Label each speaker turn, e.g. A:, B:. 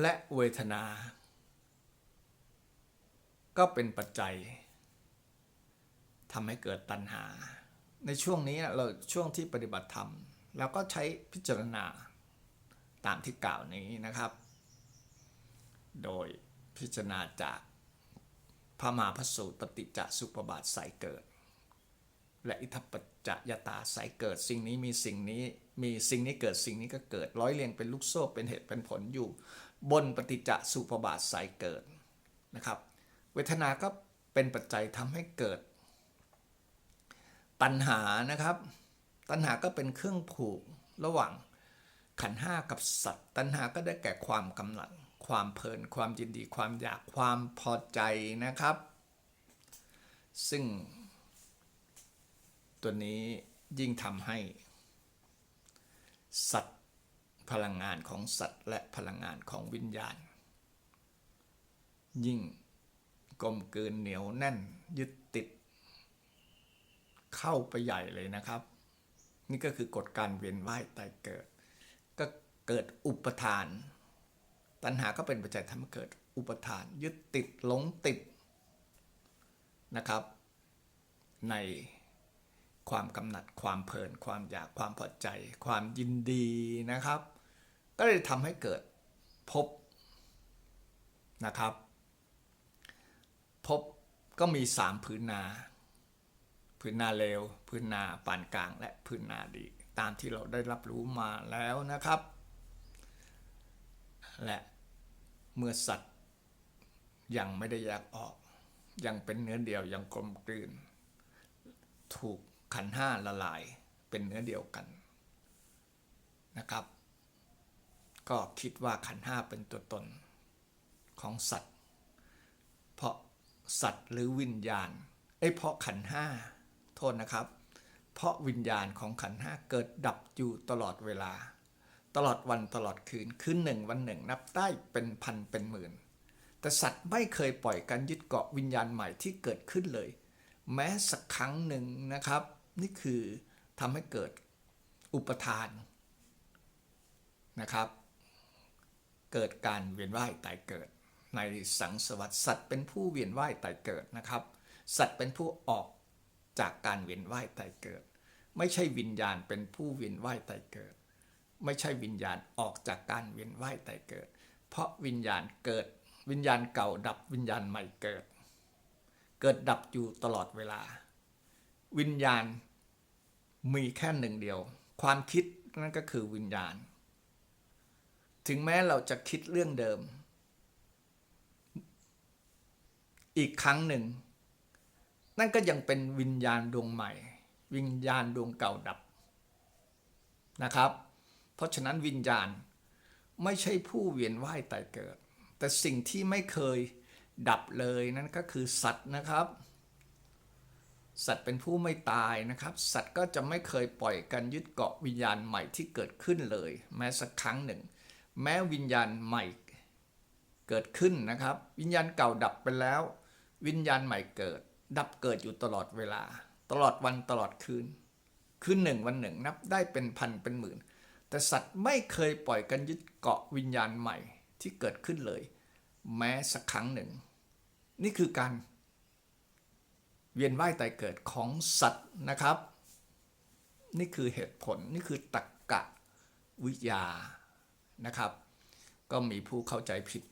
A: และเวทนา ก็เป็นปัจจัยทำให้เกิดตัณหา ในช่วงนี้เราช่วงที่ปฏิบัติธรรมเราก็ใช้พิจารณาตามที่กล่าวนี้นะครับ โดยพิจารณาจากพระมหาพระสูตรปฏิจจสุปบาทสายเกิด และอิทัปปัจจยตาสายเกิดสิ่งนี้มีสิ่งนี้มีสิ่งนี้เกิดสิ่งนี้ก็เกิด ร้อยเรียงเป็นลูกโซ่เป็นเหตุเป็นผลอยู่ บนปฏิจจสุปบาทสายเกิดนะครับ เวทนาก็เป็นปัจจัยทำให้เกิด ตัณหานะครับ ตัณหาก็เป็นเครื่องผูกระหว่างขันห้ากับสัตว์ ตัณหาก็ได้แก่ความกำหนัดความเพลินความยินดีความอยากความพอใจนะครับ ซึ่ง ตัวนี้ยิ่งทำให้ สัตว์พลังงานของสัตว์และพลังงานของวิญญาณ ยิ่งกลมกลืนเหนียวแน่นยึดติด เข้าไปใหญ่เลยนะครับ นี่ก็คือกฎการเวียนว่ายตายเกิด ก็เกิดอุปทาน ตัณหาก็เป็นปัจจัยทำให้เกิดอุปทาน ยึดติดหลงติดนะครับ ใน ความกำหนัดความเพลิน ความอยากความพอใจ ความยินดีนะครับ ก็เลยทำให้เกิดภพนะครับภพก็มีสามพื้นนา พื้นนาเลว พื้นนาปานกลางและพื้นนาดี ตามที่เราได้รับรู้มาแล้วนะครับ และเมื่อสัตว์ยังไม่ได้แยกออก ยังเป็นเนื้อเดียวยังกลมกลืน ถูก ขันห้าละลายเป็นเนื้อเดียวกันนะครับ ก็คิดว่าขันห้าเป็นตัวตนของสัตว์ เพราะสัตว์หรือวิญญาณเอ้เพราะขันห้าโทษนะครับ เพราะวิญญาณของขันห้าเกิดดับอยู่ตลอดเวลา ตลอดวันตลอดคืนคืนหนึ่งวันหนึ่งนับได้เป็นพันเป็นหมื่น แต่สัตว์ไม่เคยปล่อยการยึดเกาะวิญญาณใหม่ที่เกิดขึ้นเลย แม้สักครั้งหนึ่งนะครับ นี่คือทำให้เกิดอุปทานนะครับ เกิดการเวียนว่ายตายเกิด ในสังสวัสดิ์สัตว์เป็นผู้เวียนว่ายตายเกิดนะครับ สัตว์เป็นผู้ออกจากการเวียนว่ายตายเกิด ไม่ใช่วิญญาณเป็นผู้เวียนว่ายตายเกิด ไม่ใช่วิญญาณออกจากการเวียนว่ายตายเกิด เพราะวิญญาณเกิดวิญญาณเก่าดับวิญญาณใหม่เกิด เกิดดับอยู่ตลอดเวลา วิญญาณมีแค่หนึ่งเดียว ความคิดนั่นก็คือวิญญาณ ถึงแม้เราจะคิดเรื่องเดิม อีกครั้งหนึ่ง นั่นก็ยังเป็นวิญญาณดวงใหม่ วิญญาณดวงเก่าดับนะครับ เพราะฉะนั้นวิญญาณไม่ใช่ผู้เวียนว่ายตายเกิด แต่สิ่งที่ไม่เคยดับเลยนั่นก็คือสัตว์นะครับ สัตว์เป็นผู้ไม่ตายนะครับ สัตว์ก็จะไม่เคยปล่อยการยึดเกาะวิญญาณใหม่ที่เกิดขึ้นเลย แม้สักครั้งหนึ่ง แม้วิญญาณใหม่เกิดขึ้นนะครับ วิญญาณเก่าดับไปแล้ว วิญญาณใหม่เกิด ดับเกิดอยู่ตลอดเวลา ตลอดวันตลอดคืน คืนหนึ่งวันหนึ่งนับได้เป็นพันเป็นหมื่น แต่สัตว์ไม่เคยปล่อยกันยึดเกาะวิญญาณใหม่ที่เกิดขึ้นเลย แม้สักครั้งหนึ่ง นี่คือการ เวียนว่ายตายเกิดของสัตว์นะครับ นี่คือเหตุผลนี่คือตรรกกะวิทยานะครับ ก็มีผู้เข้าใจผิด